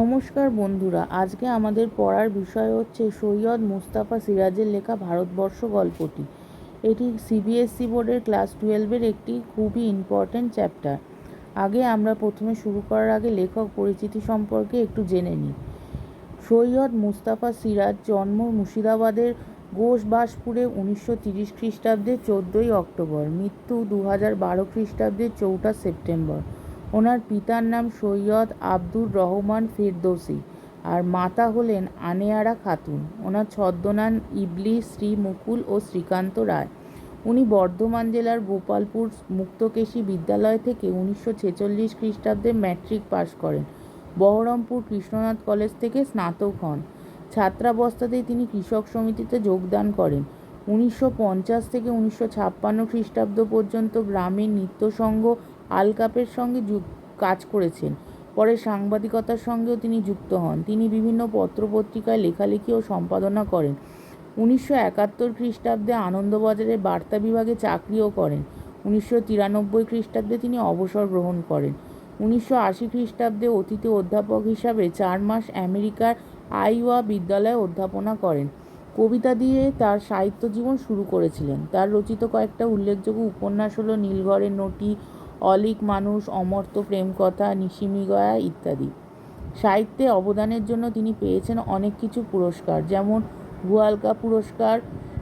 নমস্কার বন্ধুরা, আজকে আমাদের পড়ার বিষয় হচ্ছে সৈয়দ মুস্তাফা সিরাজের লেখা ভারতবর্ষ গল্পটি। এটি সিবিএসসি বোর্ডের ক্লাস টুয়েলভের একটি খুবই ইম্পর্ট্যান্ট চ্যাপ্টার আগে আমরা প্রথমে শুরু করার আগে লেখক পরিচিতি সম্পর্কে একটু জেনে নিই। সৈয়দ মুস্তাফা সিরাজ জন্ম মুর্শিদাবাদের ঘোষবাসপুরে উনিশশো তিরিশ খ্রিস্টাব্দে, চোদ্দোই অক্টোবর। মৃত্যু দু হাজার বারো খ্রিস্টাব্দে চৌঠা সেপ্টেম্বর। ওনার পিতার নাম সৈয়দ আব্দুর রহমান ফেরদৌসি আর মাতা হলেন আনেয়ারা খাতুন। ওনার ছদ্মনাম ইবলি, শ্রী মুকুল ও শ্রীকান্ত রায়। উনি বর্ধমান জেলার গোপালপুর মুক্তকেশী বিদ্যালয় থেকে উনিশশো ছেচল্লিশ খ্রিস্টাব্দে ম্যাট্রিক পাশ করেন। বহরমপুর কৃষ্ণনাথ কলেজ থেকে স্নাতক হন। ছাত্রাবস্থাতেই তিনি কৃষক সমিতিতে যোগদান করেন। উনিশশো পঞ্চাশ থেকে উনিশশো ছাপ্পান্ন খ্রিস্টাব্দ পর্যন্ত গ্রামের নৃত্যসংঘ আলকাপের সঙ্গে কাজ করেছেন। পরে সাংবাদিকতার সঙ্গেও তিনি যুক্ত হন। তিনি বিভিন্ন পত্রপত্রিকায় লেখালেখি ও সম্পাদনা করেন। উনিশশো একাত্তর খ্রিস্টাব্দে আনন্দবাজারের বার্তা বিভাগে চাকরিও করেন। উনিশশো তিরানব্বই খ্রিস্টাব্দে তিনি অবসর গ্রহণ করেন। উনিশশো আশি খ্রিস্টাব্দে অতিথি অধ্যাপক হিসাবে চার মাস আমেরিকার আইওয়া বিদ্যালয়ে অধ্যাপনা করেন। কবিতা দিয়ে তার সাহিত্য জীবন শুরু করেছিলেন। তার রচিত কয়েকটা উল্লেখযোগ্য উপন্যাস হলো নীলঘরের নটি অলিক মানুষ, অমর্ত্য প্রেমকথা, নিশিমিগয়া ইত্যাদি। সাহিত্যে অবদানের জন্য তিনি পেয়েছেন অনেক কিছু পুরস্কার, যেমন গুয়ালকা পুরস্কার,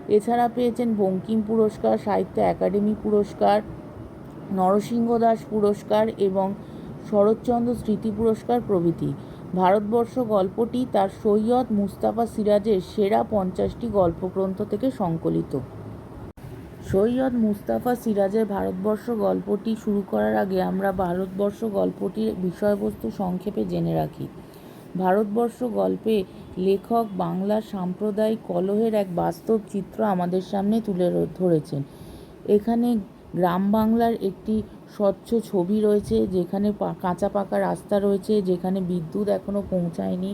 এছাড়া পেয়েছেন বঙ্কিম পুরস্কার, সাহিত্য একাডেমি পুরস্কার, নরসিংহ দাস পুরস্কার এবং শরৎচন্দ্র স্মৃতি পুরস্কার প্রভৃতি। ভারতবর্ষ গল্পটি তার সৈয়দ মুস্তাফা সিরাজের সেরা পঞ্চাশটি গল্পগ্রন্থ থেকে সংকলিত। সৈয়দ মুস্তাফা সিরাজের ভারতবর্ষ গল্পটি শুরু করার আগে আমরা ভারতবর্ষ গল্পটির বিষয়বস্তু সংক্ষেপে জেনে রাখি। ভারতবর্ষ গল্পে লেখক বাংলার সাম্প্রদায়িক কলহের এক বাস্তব চিত্র আমাদের সামনে তুলে ধরেছেন। এখানে গ্রাম বাংলার একটি স্বচ্ছ ছবি রয়েছে, যেখানে কাঁচা পাকা রাস্তা রয়েছে, যেখানে বিদ্যুৎ এখনও পৌঁছায়নি।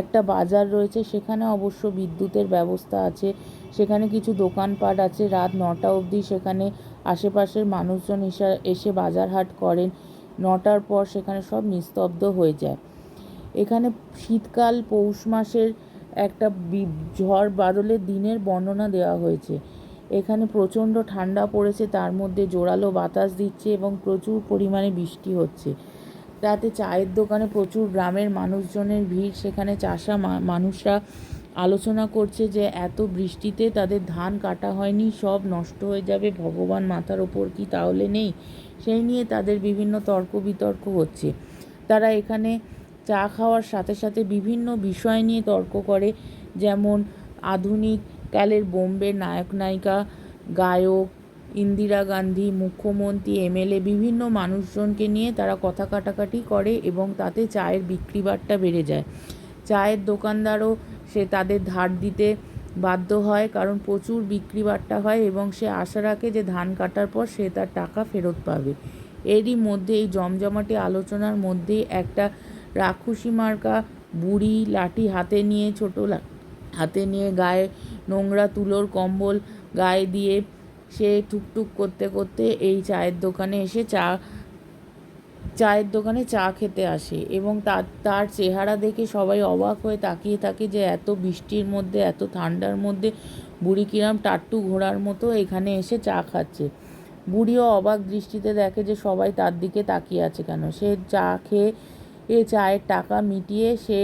একটা বাজার রয়েছে, সেখানে অবশ্য বিদ্যুতের ব্যবস্থা আছে। সেখানে কিছু দোকানপাট আছে। রাত নটা অবধি সেখানে আশেপাশের মানুষজন এসে এসে বাজার হাট করেন। নটার পর সেখানে সব নিস্তব্ধ হয়ে যায়। এখানে শীতকাল, পৌষ মাসের একটা ঝড় বাদলের দিনের বর্ণনা দেওয়া হয়েছে। এখানে প্রচণ্ড ঠান্ডা পড়েছে, তার মধ্যে জোরালো বাতাস দিচ্ছে এবং প্রচুর পরিমাণে বৃষ্টি হচ্ছে। তাতে চায়ের দোকানে প্রচুর গ্রামের মানুষজনের ভিড়, সেখানে চাষা মানুষরা আলোচনা করছে যে এত বৃষ্টিতে তাদের ধান কাটা হয়নি, সব নষ্ট হয়ে যাবে, ভগবান মাথার ওপর কি তাহলে নেই? সেই নিয়ে তাদের বিভিন্ন তর্ক বিতর্ক হচ্ছে। তারা এখানে চা খাওয়ার সাথে সাথে বিভিন্ন বিষয় নিয়ে তর্ক করে, যেমন আধুনিক কালের বোম্বের নায়ক নায়িকা, গায়ক, ইন্দিরা গান্ধী, মুখ্যমন্ত্রী, এমএলএ, বিভিন্ন মানুষজনকে নিয়ে তারা কথা কাটাকাটি করে এবং তাতে চায়ের বিক্রি বাট্টা বেড়ে যায়। চায়ের দোকানদারও সে তাদের ধার দিতে বাধ্য হয়, কারণ প্রচুর বিক্রি বাট্টা হয় এবং সে আশা রাখে যে ধান কাটার পর সে তার টাকা ফেরত পাবে। এরই মধ্যে এই জমজমাটি আলোচনার মধ্যে একটা রাক্ষসী মার্কা বুড়ি লাঠি হাতে নিয়ে, ছোটো হাতে নিয়ে গায়ে নোংরা তুলোর কম্বল গায়ে দিয়ে সে টুকটুক করতে করতে এই চায়ের দোকানে এসে চা চায়ের দোকানে চা খেতে আসে এবং তার তার চেহারা দেখে সবাই অবাক হয়ে তাকিয়ে থাকে যে এত বৃষ্টির মধ্যে, এত ঠান্ডার মধ্যে বুড়ি কিরাম টাট্টু ঘোড়ার মতো এখানে এসে চা খাচ্ছে। বুড়িও অবাক দৃষ্টিতে দেখে যে সবাই তার দিকে তাকিয়ে আছে কেন। সে চা খেয়ে, এ চায়ের টাকা মিটিয়ে সে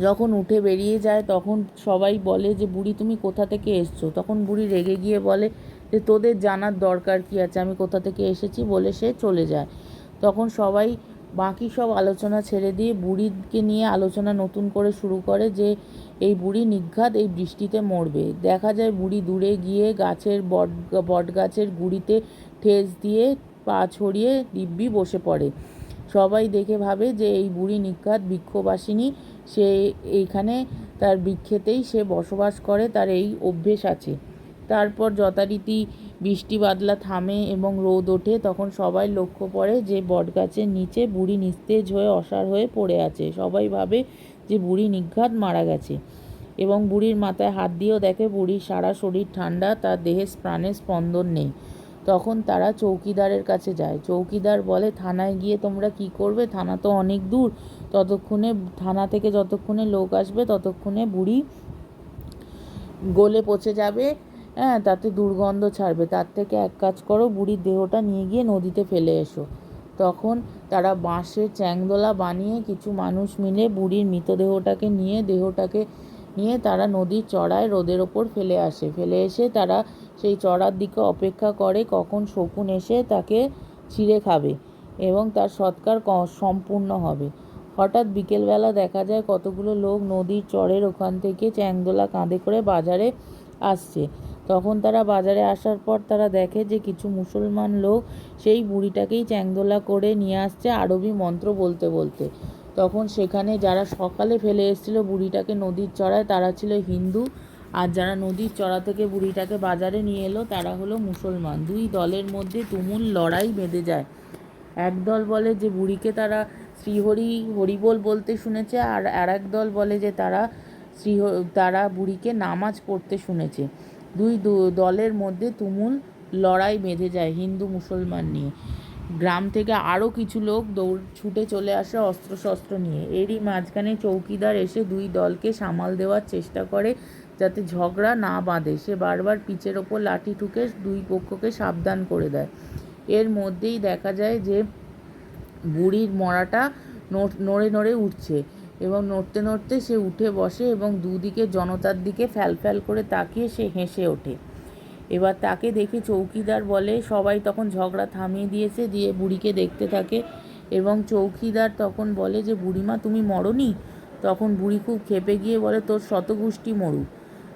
যখন উঠে বেরিয়ে যায় তখন সবাই বলে যে, বুড়ি, তুমি কোথা থেকে এসছো? তখন বুড়ি রেগে গিয়ে বলে যে, তোদের জানার দরকার কী আছে? আমি কোথা থেকে এসেছি? বলে সে চলে যায়। তখন সবাই বাকি সব আলোচনা ছেড়ে দিয়ে বুড়িকে নিয়ে আলোচনা নতুন করে শুরু করে যে এই বুড়ি নিঘাত, এই বৃষ্টিতে মরবে। দেখা যায় বুড়ি দূরে গিয়ে গাছের বট বট গাছের গুড়িতে ঠেস দিয়ে পা ছড়িয়ে দিব্যি বসে পড়ে। সবাই দেখে ভাবে যে এই বুড়ি নিঘাত বৃক্ষবাসিনী, সে এইখানে তার বৃক্ষেতেই সে বসবাস করে, তার এই অভ্যেস আছে। তারপর যথারীতি বৃষ্টি বাদলা থামে এবং রোদ ওঠে, তখন সবাই লক্ষ্য পড়ে যে বটগাছের নিচে বুড়ি নিস্তেজ হয়ে অসার হয়ে পড়ে আছে। সবাই ভাবে যে বুড়ি নিঘাত মারা গেছে এবং বুড়ির মাথায় হাত দিয়েও দেখে বুড়ির সারা শরীর ঠান্ডা, তার দেহে প্রাণের স্পন্দন নেই। তখন তারা চৌকিদারের কাছে যায়। চৌকিদার বলে, থানায় গিয়ে তোমরা কি করবে? থানা তো অনেক দূর। ততক্ষণে, থানা থেকে যতক্ষণে লোক আসবে, ততক্ষণে বুড়ি গলে পচে যাবে। হ্যাঁ তাতে দুর্গন্ধ ছাড়বে। তার থেকে এক কাজ করো, বুড়ির দেহটা নিয়ে গিয়ে নদীতে ফেলে এসো। তখন তারা বাঁশের চ্যাংদোলা বানিয়ে কিছু মানুষ মিলে বুড়ির মৃতদেহটাকে নিয়ে, দেহটাকে নিয়ে তারা নদীর চড়ায় রোদের ওপর ফেলে আসে। ফেলে এসে তারা সেই চড়ার দিকে অপেক্ষা করে কখন শকুন এসে তাকে ছিঁড়ে খাবে এবং তার সৎকার সম্পূর্ণ হবে। হঠাৎ বিকেলবেলা দেখা যায় কতগুলো লোক নদীর চরের ওখান থেকে চ্যাংদোলা কাঁধে করে বাজারে আসছে। তখন তারা বাজারে আসার পর তারা দেখে যে কিছু মুসলমান লোক সেই বুড়িটাকেই চ্যাংদোলা করে নিয়ে আসছে আরবি মন্ত্র বলতে বলতে। তখন সেখানে যারা সকালে ফেলে এসেছিল বুড়িটাকে নদীর চড়ায়, তারা ছিল হিন্দু। আর যারা নদীর চড়া থেকে বুড়িটাকে বাজারে নিয়ে এলো, তারা হলো মুসলমান। দুই দলের মধ্যে তুমুল লড়াই বেঁধে যায়। একদল বলে যে বুড়িকে তারা শ্রীহরি, হরিবোল বলতে শুনেছে, আর আর এক দল বলে যে তারা শ্রী তারা বুড়িকে নামাজ পড়তে শুনেছে। দুই দলের মধ্যে তুমুল লড়াই বেঁধে যায় হিন্দু মুসলমান নিয়ে। গ্রাম থেকে আরও কিছু লোক দৌড়, ছুটে চলে আসে অস্ত্রশস্ত্র নিয়ে। এরই মাঝখানে চৌকিদার এসে দুই দলকে সামাল দেওয়ার চেষ্টা করে যাতে ঝগড়া না বাঁধে। সে বারবার পিচের ওপর লাঠি ঠুকে দুই পক্ষকে সাবধান করে দেয়। এর মধ্যেই দেখা যায় যে, বুড়ির মরাটা নড়ে নড়ে উঠছে। এবং নড়তে নড়তে সে উঠে বসে এবং দুদিকে জনতার দিকে ফ্যাল ফ্যাল করে তাকিয়ে সে হেসে ওঠে। এবার তাকে দেখে চৌকিদার বলে, সবাই তখন ঝগড়া থামিয়ে দিয়েছে, দিয়ে বুড়িকে দেখতে থাকে। এবং চৌকিদার তখন বলে যে, বুড়িমা, তুমি মরনি? তখন বুড়ি খুব খেপে গিয়ে বলে, তোর শতগুষ্টি মরুক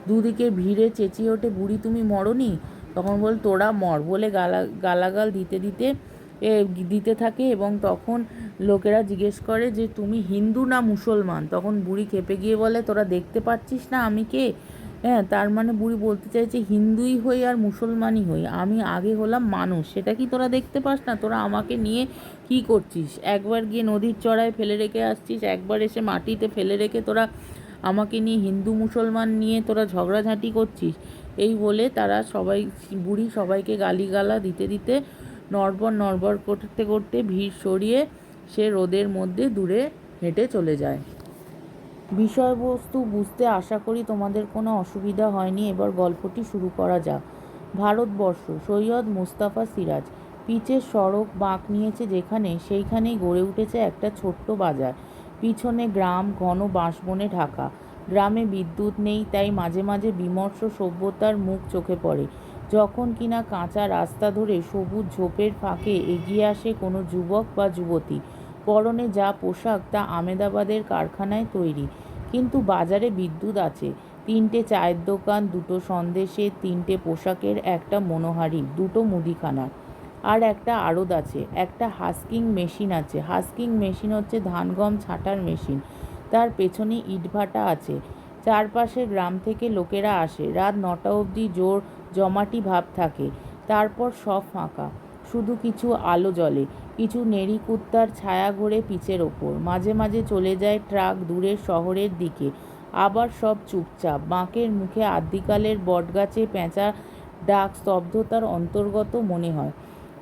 দুদিকে ভিড়ে চেঁচিয়ে ওঠে, বুড়ি, তুমি মরনি? তখন বল, তোরা মর, বলে গালা, গালাগাল দিতে দিতে দিতে থাকে এবং তখন লোকেরা জিজ্ঞেস করে যে, তুমি হিন্দু না মুসলমান? তখন বুড়ি খেপে গিয়ে বলে, তোরা দেখতে পাচ্ছিস না আমি কে? হ্যাঁ তার মানে বুড়ি বলতে চাইছে, হিন্দুই হই আর মুসলমানই হই, আমি আগে হলাম মানুষ, সেটা কি তোরা দেখতে পাস না? তোরা আমাকে নিয়ে কি করছিস? একবার গিয়ে নদীর চড়ায় ফেলে রেখে আসছিস, একবার এসে মাটিতে ফেলে রেখে তোরা আমাকে নিয়ে হিন্দু মুসলমান নিয়ে তোরা ঝগড়াঝাঁটি করছিস? এই বলে তারা সবাই, বুড়ি সবাইকে গালিগালা দিতে দিতে নড়বড় নড়বড় করতে করতে ভিড় সরিয়ে সে রোদের মধ্যে দূরে হেঁটে চলে যায়। বিষয়বস্তু বুঝতে আশা করি তোমাদের কোনো অসুবিধা হয়নি। এবার গল্পটি শুরু করা যাক। ভারতবর্ষ, সৈয়দ মুস্তাফা সিরাজ। পিচের সড়ক বাঁক নিয়েছে যেখানে, সেইখানেই গড়ে উঠেছে একটা ছোট্ট বাজার। পিছনে গ্রাম, ঘন বাঁশবনে ঢাকা। গ্রামে বিদ্যুৎ নেই, তাই মাঝে মাঝে বিমর্ষ সভ্যতার মুখ চোখে পড়ে। যখন কিনা কাঁচা রাস্তা ধরে সবুজ ঝোপের ফাঁকে এগিয়ে আসে কোনো যুবক বা যুবতী পরনে যা পোশাক তা আমেদাবাদের কারখানায় তৈরি। কিন্তু বাজারে বিদ্যুৎ আছে। তিনটে চায়ের দোকান, দুটো সন্দেশের তিনটে পোশাকের একটা মনোহারি, দুটো মুদিখানার। আর একটা আড়ত আছে, একটা হাস্কিং মেশিন আছে। হাস্কিং মেশিন হচ্ছে ধান গম ছাঁটার মেশিন। তার পেছনে ইটভাটা আছে। চারপাশের গ্রাম থেকে লোকেরা আসে। রাত নটা অবধি জোর জমাটি ভাব থাকে। তারপর সব ফাঁকা। শুধু কিছু আলো জ্বলে। কিছু নেড়ি কুত্তার ছায়া ঘোরে পিচের ওপর। মাঝে মাঝে চলে যায় ট্রাক দূরের শহরের দিকে। আবার সব চুপচাপ। বাঁকের মুখে আদ্যিকালের বটগাছে পেঁচা ডাক স্তব্ধতার অন্তর্গত মনে হয়।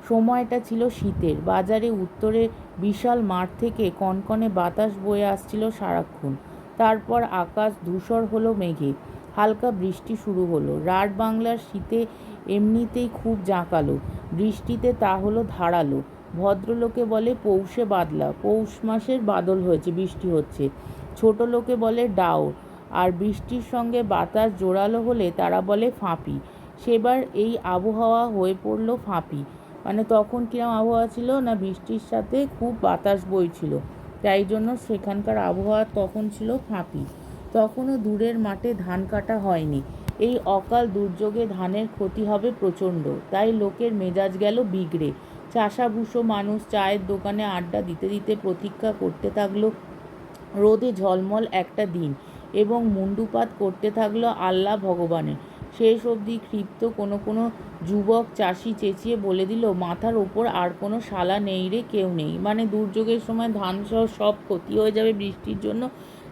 সময়টা ছিল শীতের। বাজারে উত্তরে বিশাল মাঠ থেকে কনকনে বাতাস বয়ে আসছিল সারাক্ষণ। তারপর আকাশ ধূসর হলো মেঘে। হালকা বৃষ্টি শুরু হলো। রাট বাংলার শীতে এমনিতেই খুব জাঁকালো বৃষ্টিতে তা হলো ধারালো। ভদ্রলোকে বলে, পৌষে বাদলা, পৌষ মাসের বাদল হয়েছে, বৃষ্টি হচ্ছে। ছোট লোকে বলে, ডাও। আর বৃষ্টির সঙ্গে বাতাস জোরালো হলে তারা বলে, ফাঁপি। সেবার এই আবহাওয়া হয়ে পড়ল ফাঁপি। মানে তখন কিরম আবহাওয়া ছিল না বৃষ্টির সাথে খুব বাতাস বইছিল। তাই জন্য সেখানকার আবহাওয়া তখন ছিল ফাঁপি। তখনও দূরের মাঠে ধান কাটা হয়নি। এই অকাল দুর্যোগে ধানের ক্ষতি হবে প্রচণ্ড। তাই লোকের মেজাজ গেল বিগড়ে। চাষাভুষো মানুষ চায়ের দোকানে আড্ডা দিতে দিতে প্রতীক্ষা করতে থাকল, রোদে ঝলমল একটা দিন এবং মুন্ডুপাত করতে থাকল আল্লাহ ভগবানের। শেষ অবধি ক্ষিপ্ত কোনো কোনো যুবক চাষি চেঁচিয়ে বলে দিল, মাথার ওপর আর কোনো শালা নেই রে, কেউ নেই। মানে দুর্যোগের সময় ধান সহ সব ক্ষতি হয়ে যাবে বৃষ্টির জন্য।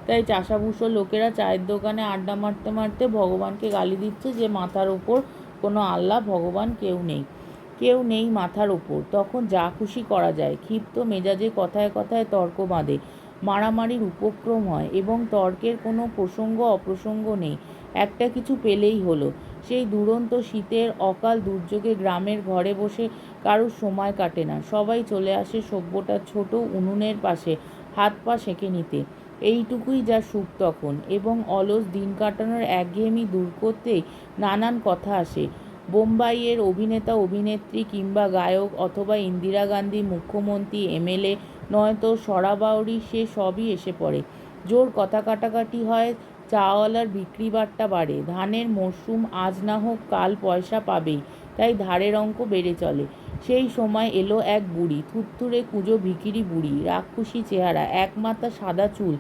তাই চাষাভুষো লোকেরা চায়ের দোকানে আড্ডা মারতে মারতে ভগবানকে গালি দিচ্ছে যে, মাথার ওপর কোনো আল্লাহ ভগবান কেউ নেই। কেউ নেই মাথার ওপর। তখন যা খুশি করা যায়। ক্ষিপ্ত মেজাজে কথায় কথায় তর্ক বাঁধে। মারামারির উপক্রম হয় এবং তর্কের কোনো প্রসঙ্গ অপ্রসঙ্গ নেই। একটা কিছু পেলেই হলো। সেই দুরন্ত শীতের অকাল দুর্যোগে গ্রামের ঘরে বসে কারোর সময় কাটে না। সবাই চলে আসে সভ্যটার ছোট উনুনের পাশে, হাত পা সেঁকে নিতে। এইটুকুই যা সুখ তখন। এবং অলস দিন কাটানোর একঘেয়েমি দূর করতেই নানান কথা আসে। বোম্বাইয়ের অভিনেতা, অভিনেত্রী কিংবা গায়ক অথবা ইন্দিরা গান্ধী, মুখ্যমন্ত্রী, এমএলএ নয়তো সরাবাউরি, সে সবই এসে পড়ে। জোর কথা কাটাকাটি হয়, চাওয়ালার বিক্রি বাট্টা বাড়ে। ধানের মরশুম আজ না হোক, কাল পয়সা পাবেই, তাই ধারের অঙ্ক বেড়ে চলে। সেই সময় এলো এক বুড়ি থুরথুরে কুঁজো ভিকিরি বুড়ি, রাক্ষসী চেহারা, এক মাথা সাদা চুল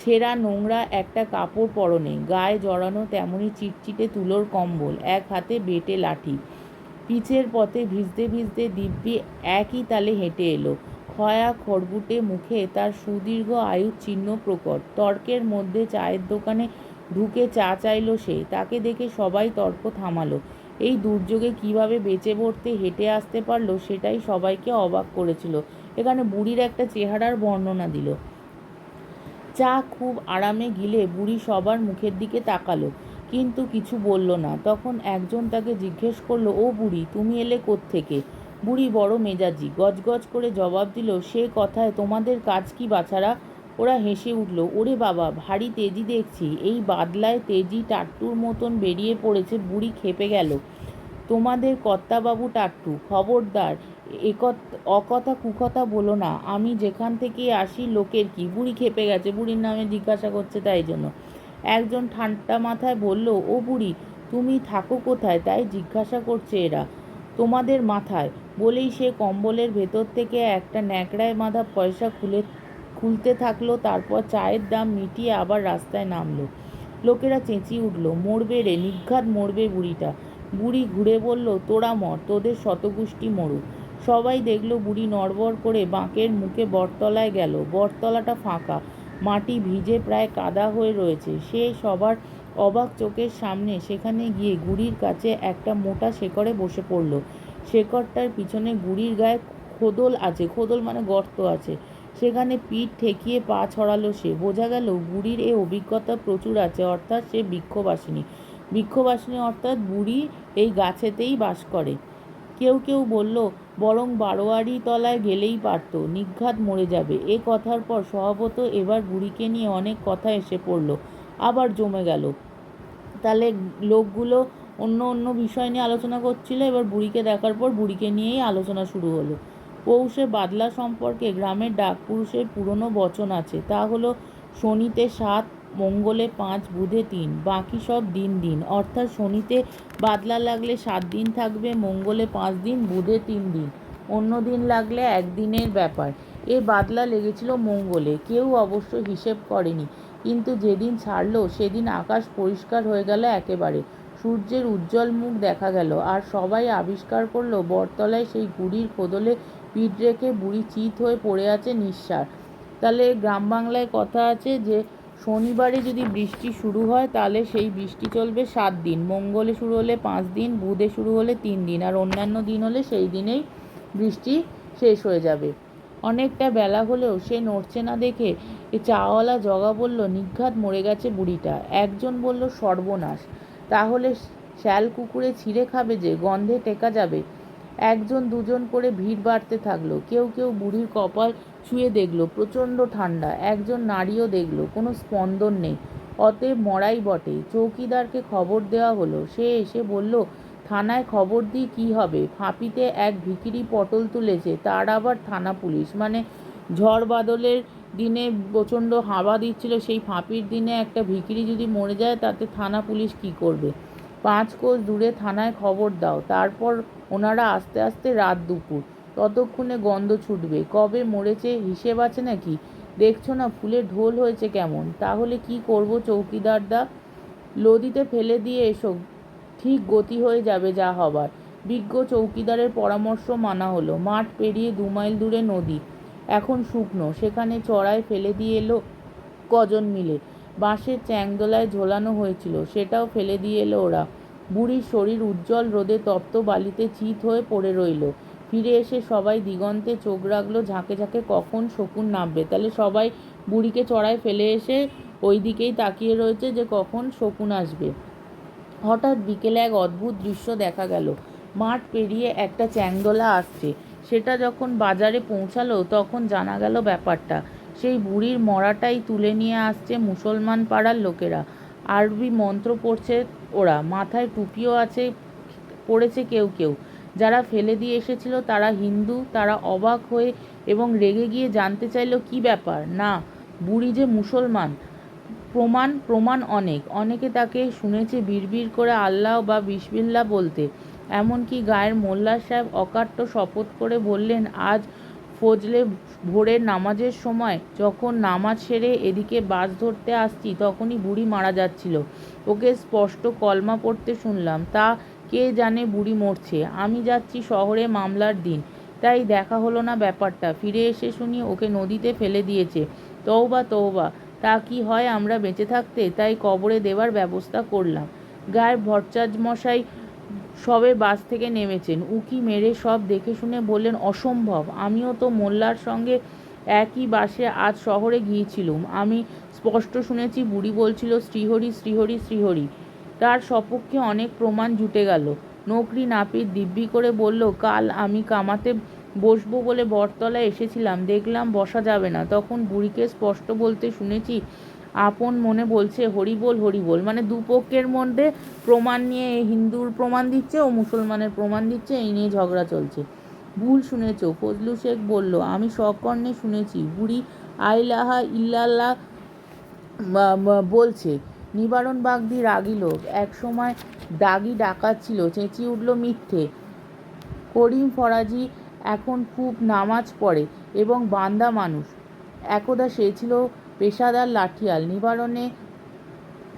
ছেঁড়া নোংরা একটা কাপড় পরনে, গায়ে জড়ানো তেমনি চিটচিটে তুলোর কম্বল, এক হাতে বেটে লাঠি। পিচের পথে ভিজতে ভিজতে দিব্যি একই তালে হেঁটে এলো। খয়া খড়বুটে মুখে তার সুদীর্ঘ আয়ুর চিহ্ন প্রকট। তর্কের মধ্যে চায়ের দোকানে ঢুকে চা চাইলো সে, তাকে দেখে সবাই তর্ক থামালো। এই দুর্যোগে কীভাবে বেঁচে পড়তে, হেঁটে আসতে পারল, সেটাই সবাইকে অবাক করেছিল। এখানে বুড়ির একটা চেহারার বর্ণনা দিল। চা খুব আরামে গিলে বুড়ি সবার মুখের দিকে তাকালো, কিন্তু কিছু বলল না। তখন একজন তাকে জিজ্ঞেস করল, ও বুড়ি, তুমি এলে থেকে বুড়ি বড় মেজাজি, গজগজ করে জবাব দিল, সে কথায় তোমাদের কাজ কি বাছারা? ওরা হেসে উঠল, ওরে বাবা, ভারী তেজি দেখছি। এই বাদলায় তেজি টাট্টুর মতন বেরিয়ে পড়েছে, বুড়ি খেপে গেল। তোমাদের কর্তাবাবু টাট্টু, খবরদার একথ, অকথা, কুকথা বলো না। আমি যেখান থেকে আসি, লোকের কি? বুড়ি খেপে গেছে। বুড়ির নামে জিজ্ঞাসা করছে তাই জন্য। একজন ঠান্ডা মাথায় বলল, ও বুড়ি, তুমি থাকো কোথায়? তাই জিজ্ঞাসা করছে এরা, তোমাদের মাথায়? বলেই সে কম্বলের ভেতর থেকে একটা ন্যাকড়ায় বাঁধা পয়সা খুলে, খুলতে থাকল। তারপর চায়ের দাম মিটিয়ে আবার রাস্তায় নামলো। লোকেরা চেঁচিয়ে উঠল, মরবে রে নিঘাত মরবে বুড়িটা। বুড়ি ঘুরে বলল, তোরা মর, তোদের শতগুষ্টি মরুক। সবাই দেখল বুড়ি নড়বড় করে বাঁকের মুখে বটতলায় গেল। বটতলাটা ফাঁকা। মাটি ভিজে প্রায় কাদা হয়ে রয়েছে। সে সবার অবাক চোখের সামনে সেখানে গিয়ে গুড়ির কাছে একটা মোটা শেকড়ে বসে পড়ল। শেকড়টার পিছনে গুড়ির গায়ে খোদল আছে। খোদল মানে গর্ত আছে। সেখানে পিঠ ঠেকিয়ে পা ছড়ালো সে। বোঝা গেল বুড়ির এ অভিজ্ঞতা প্রচুর আছে, অর্থাৎ সে বৃক্ষবাসিনী। বৃক্ষবাসিনী অর্থাৎ বুড়ি এই গাছেতেই বাস করে। কেউ কেউ বলল বরং বারোয়ারি তলায় গেলেই পারত, নিঘাত মরে যাবে। এ কথার পর স্বভাবত এবার বুড়িকে নিয়ে অনেক কথা এসে পড়ল, আবার জমে গেল। তাহলে লোকগুলো অন্য অন্য বিষয় নিয়ে আলোচনা করছিল, এবার বুড়িকে দেখার পর বুড়িকে নিয়েই আলোচনা শুরু হলো। পৌষে বাদলা সম্পর্কে গ্রামের ডাক পুরুষের পুরনো বচন আছে, তা হলো, শনিতে সাত মঙ্গলে পাঁচ, বুধে তিন, বাকি সব দিন দিন। অর্থাৎ শনিতে বাদলা লাগলে সাত দিন থাকবে, মঙ্গলে পাঁচ দিন, বুধে তিন দিন। অন্য দিন লাগলে একদিনের ব্যাপার। এ বাদলা লেগেছিল মঙ্গলে, কেউ অবশ্য হিসেব করেনি। কিন্তু যেদিন ছাড়লো, সেদিন আকাশ পরিষ্কার হয়ে গেল একেবারে। সূর্যের উজ্জ্বল মুখ দেখা গেল, আর সবাই আবিষ্কার করল, বটতলায় সেই গুড়ির কোদলে পিঠ রেখে বুড়ি চিত হয়ে পড়ে আছে নিঃশ্বাস। তাহলে গ্রাম বাংলায় কথা আছে যে শনিবারে যদি বৃষ্টি শুরু হয়, তাহলে সেই বৃষ্টি চলবে সাত দিন। মঙ্গলে শুরু হলে পাঁচ দিন, বুধে শুরু হলে তিন দিন। আর অন্যান্য দিন হলে সেই দিনেই বৃষ্টি শেষ হয়ে যাবে। অনেকটা বেলা হলেও সে নড়ছে না দেখে এ চাওয়ালা জগা বলল, নিঘাত মরে গেছে বুড়িটা। একজন বলল, সর্বনাশ। তাহলে শ্যাল কুকুরে ছিঁড়ে খাবে যে, গন্ধে টেকা যাবে? একজন দুজন করে ভিড় বাড়তে থাকল। কেউ কেউ বুড়ির কপাল ছুঁয়ে দেখল, প্রচণ্ড ঠান্ডা একজন নারীও দেখল, কোনো স্পন্দন নেই। অতএব মরাই বটে। চৌকিদারকে খবর দেওয়া হলো। সে এসে বলল, থানায় খবর দিই কী হবে? ফাঁপিতে এক ভিকিরি পটল তুলেছে, তার আবার থানা পুলিশ। মানে ঝড় বাদলের দিনে প্রচণ্ড হাওয়া দিচ্ছিল, সেই ফাঁপির দিনে একটা ভিকিরি যদি মরে যায়, তাতে থানা পুলিশ কি করবে? পাঁচ কোষ দূরে থানায় খবর দাও। তারপর ওনারা আস্তে আস্তে রাত দুপুর। ততক্ষণে গন্ধ ছুটবে। কবে মরেছে হিসেব আছে নাকি? দেখছ না ফুলে ঢোল হয়েছে কেমন? তাহলে কি করব চৌকিদারদা? লদিতে ফেলে দিয়ে এসো। ঠিক গতি হয়ে যাবে যা হবার। বিজ্ঞ চৌকিদারের পরামর্শ মানা হলো। মাঠ পেরিয়ে দু মাইল দূরে নদী। এখন শুকনো। সেখানে চড়ায় ফেলে দিয়ে এলো কজন মিলে। বাঁশের চ্যাংদোলায় ঝোলানো হয়েছিল। সেটাও ফেলে দিয়ে এলো ওরা। বুড়ির শরীর উজ্জ্বল রোদে তপ্ত বালিতে চিত হয়ে পড়ে রইল। ফিরে এসে সবাই দিগন্তে চোখ রাখল, ঝাঁকে ঝাঁকে কখন শকুন নামবে। তাহলে সবাই বুড়িকে চড়ায় ফেলে এসে ওই দিকেই তাকিয়ে রয়েছে যে কখন শকুন আসবে। হঠাৎ বিকেলে এক অদ্ভুত দৃশ্য দেখা গেল। মাঠ পেরিয়ে একটা চ্যাংদোলা আসছে। সেটা যখন বাজারে পৌঁছালো, তখন জানা গেল ব্যাপারটা। সেই বুড়ির মরাটাই তুলে নিয়ে আসছে মুসলমান পাড়ার লোকেরা। আরবি মন্ত্র পড়ছে ওরা। মাথায় টুপিও আছে, পড়েছে কেউ কেউ। যারা ফেলে দিয়ে এসেছিল, তারা হিন্দু, তারা অবাক হয়ে এবং রেগে গিয়ে জানতে চাইলো, কি ব্যাপার? না, বুড়ি যে মুসলমান। প্রমাণ প্রমাণ অনেক। অনেকে তাকে শুনেছে বিড়বিড় করে আল্লাহ বা বিসমিল্লা বলতে। এমনকি গায়ের মোল্লা সাহেব অকাট্য শপথ করে বললেন, আজ ফজলে ভোরের নামাজের সময় যখন নামাজ সেরে এদিকে বাস ধরতে আসছি, তখনই বুড়ি মারা যাচ্ছিল। ওকে স্পষ্ট কলমা পড়তে শুনলাম। তা কে জানে বুড়ি মরছে। আমি যাচ্ছি শহরে মামলার দিন। তাই দেখা হলো না ব্যাপারটা। ফিরে এসে শুনি ওকে নদীতে ফেলে দিয়েছে। তৌবা তৌবা তা কি হয় আমরা বেঁচে থাকতে? তাই কবরে দেওয়ার ব্যবস্থা করলাম। গায়ের ভট্টাচার্য মশাই সবে বাস থেকে নেমেছেন। উকি মেরে সব দেখে শুনে বললেন, অসম্ভব। আমিও তো মোল্লার সঙ্গে একই বাসে আজ শহরে গিয়েছিলুম। আমি স্পষ্ট শুনেছি, বুড়ি বলছিল, শ্রীহরি শ্রীহরি শ্রীহরি। তার সপক্ষে অনেক প্রমাণ জুটে গেল। নকরি নাপিত দিব্যি করে বলল, কাল আমি কামাতে বসবো বলে বটতলায় এসেছিলাম। দেখলাম বসা যাবে না। তখন বুড়িকে স্পষ্ট বলতে শুনেছি, আপন মনে বলছে হরিবোল হরিবোল মানে দুপক্ষের মধ্যে প্রমাণ নিয়ে হিন্দুর প্রমাণ দিচ্ছে ও মুসলমানের প্রমাণ দিচ্ছে, এই নিয়ে ঝগড়া চলছে। ভুল শুনেছ? ফজলু শেখ বলল, আমি সকর্ণে শুনেছি। বুড়ি আইলাহা ইল্লাল্লাহ বলছে নিবারণ বাগদি রাগি লোক। এক সময় দাগি ডাকাচ্ছিল চেঁচিয়ে উঠল মিথ্যে। করিম ফরাজি এখন খুব নামাজ পড়ে এবং বান্দা মানুষ। একদা সে ছিল পেশাদার লাঠিয়াল। নিবারণে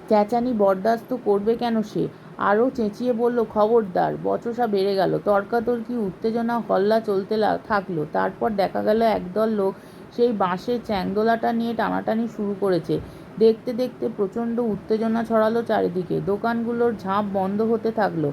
চেঁচানি বরদাস্ত করবে কেন সে? আরও চেঁচিয়ে বলল, খবরদার, বচসা বেড়ে গেল। তর্কাতর্কি, উত্তেজনা, হল্লা চলতে থাকল। তারপর দেখা গেল, একদল লোক সেই বাঁশের চ্যাংদোলাটা নিয়ে টানাটানি শুরু করেছে। দেখতে দেখতে প্রচণ্ড উত্তেজনা ছড়ালো চারিদিকে। দোকানগুলোর ঝাঁপ বন্ধ হতে থাকল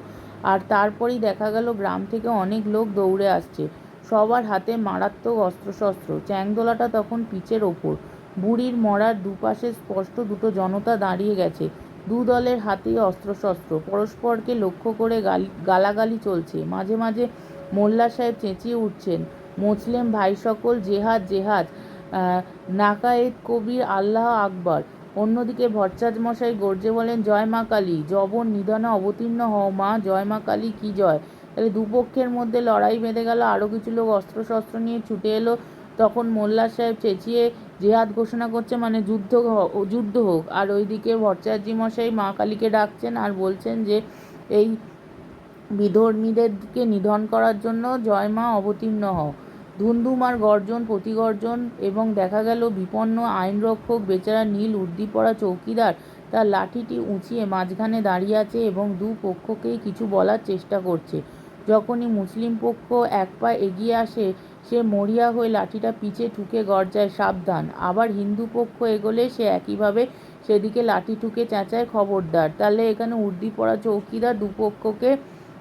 আর তারপরেই দেখা গেল গ্রাম থেকে অনেক লোক দৌড়ে আসছে। সবার হাতে মারাত্মক অস্ত্রশস্ত্র। চ্যাংদোলাটা তখন পিচের ওপর। বুড়ির মরার দুপাশে স্পষ্ট দুটো জনতা দাঁড়িয়ে গেছে। দু দলের হাতেই অস্ত্রশস্ত্র। পরস্পরকে লক্ষ্য করে গালি, গালাগালি চলছে। মাঝে মাঝে মোল্লা সাহেব চেঁচিয়ে উঠছেন, মুসলিম ভাই সকল জেহাদ জেহাদ। নাকায়েত কবির আল্লাহ আকবর। অন্যদিকে ভট্টাচার্য মশাই গর্জে বলেন, জয় মা কালী জবর নিধনে অবতীর্ণ হও মা, জয় মা কালী, কি জয়? তাহলে দুপক্ষের মধ্যে লড়াই বেঁধে গেল আরও কিছু লোক অস্ত্রশস্ত্র নিয়ে ছুটে এলো। তখন মোল্লা সাহেব চেঁচিয়ে জেহাদ ঘোষণা করছে মানে যুদ্ধ যুদ্ধ হোক। আর ওইদিকে ভট্টাচার্য মশাই মা কালীকে ডাকছেন আর বলছেন যে, এই বিধর্মীদেরকে নিধন করার জন্য জয় মা অবতীর্ণ হও। ধুমধুমার গর্জন, প্রতিগর্জন এবং দেখা গেল বিপন্ন আইনরক্ষক বেচারা নীল উর্দি পরা চৌকিদার। তার লাঠিটি উঁচিয়ে মাঝখানে দাঁড়িয়ে আছে এবং দু পক্ষকেই কিছু বলার চেষ্টা করছে। যখনই মুসলিম পক্ষ এক পা এগিয়ে আসে, সে মরিয়া হয়ে লাঠিটা পিছে ঠুকে গর্জায় সাবধান। আবার হিন্দু পক্ষ এগোলে সে একইভাবে সেদিকে লাঠি ঠুকে চেঁচায় খবরদার। তাহলে এখানে উর্দি পরা চৌকিদার দুপক্ষকে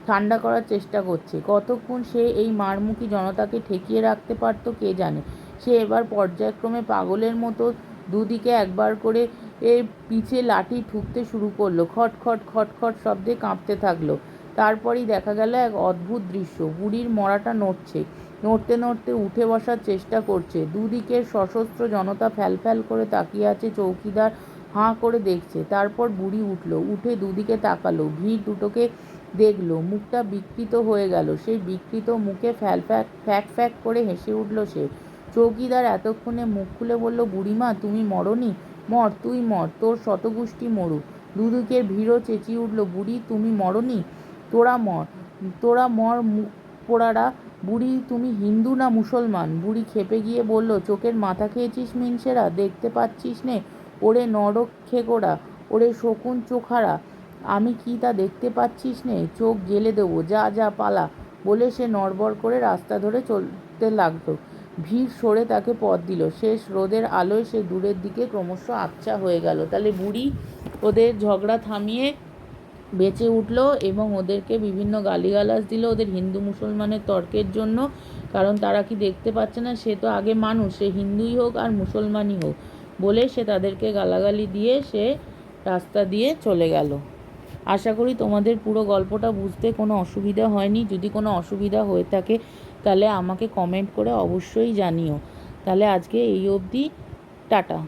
ঠান্ডা করার চেষ্টা করছে। কতক্ষণ সে এই মারমুখী জনতাকে ঠেকিয়ে রাখতে পারতো কে জানে? সে এবার পর্যায়ক্রমে পাগলের মতো দুদিকে একবার করে এ পিছে লাঠি ঠুকতে শুরু করল। খট খট খট খট শব্দে কাঁপতে থাকল। তারপরেই দেখা গেল এক অদ্ভুত দৃশ্য। বুড়ির মরাটা নড়ছে। নড়তে নড়তে উঠে বসার চেষ্টা করছে। দুদিকের সশস্ত্র জনতা ফ্যালফ্যাল করে তাকিয়ে আছে, চৌকিদার হাঁ করে দেখছে। তারপর বুড়ি উঠল। উঠে দুদিকে তাকালো। ভিড় দুটোকে দেখল, মুখটা বিকৃত হয়ে গেল। সেই বিকৃত মুখে ফ্যাল ফ্যাক ফ্যাক ফ্যাক করে হেসে উঠল সে। চৌকিদার এতক্ষণে মুখ খুলে বলল, বুড়িমা, তুমি মরনি? মর, তুই মর, তোর শতগুষ্টি মরুক। দুদিকের ভিড়ও চেঁচিয়ে উঠল, বুড়ি, তুমি মরনি? তোরা মর তোরা মর পোড়ারা। বুড়ি, তুমি হিন্দু না মুসলমান? বুড়ি খেপে গিয়ে বলল, চোখের মাথা খেয়েছিস মিনসেরা? দেখতে পাচ্ছিস নে? ওরে নরক খেকোড়া ওরে শকুন চোখারা। আমি কি তা দেখতে পাচ্ছিস নে? চোখ গেলে দেবো। যা যা, পালা। বলে সে নড়বড় করে রাস্তা ধরে চলতে লাগল। ভিড় সরে তাকে পথ দিল। শেষ রোদের আলোয় সে দূরের দিকে ক্রমশ আবছা হয়ে গেল। তাহলে বুড়ি ওদের ঝগড়া থামিয়ে বেঁচে উঠল এবং ওদেরকে বিভিন্ন গালিগালাজ দিল ওদের হিন্দু মুসলমানের তর্কের জন্য। কারণ তারা কি দেখতে পাচ্ছে না? সে তো আগে মানুষ। সে হিন্দুই হোক আর মুসলমানই হোক। বলে সে তাদেরকে গালাগালি দিয়ে সে রাস্তা দিয়ে চলে গেল। আশা করি তোমাদের পুরো গল্পটা বুঝতে কোনো অসুবিধা হয়নি। যদি কোনো অসুবিধা হয়ে থাকে, তাহলে আমাকে কমেন্ট করে অবশ্যই জানিও। তাহলে আজকে এই অবধি। টাটা।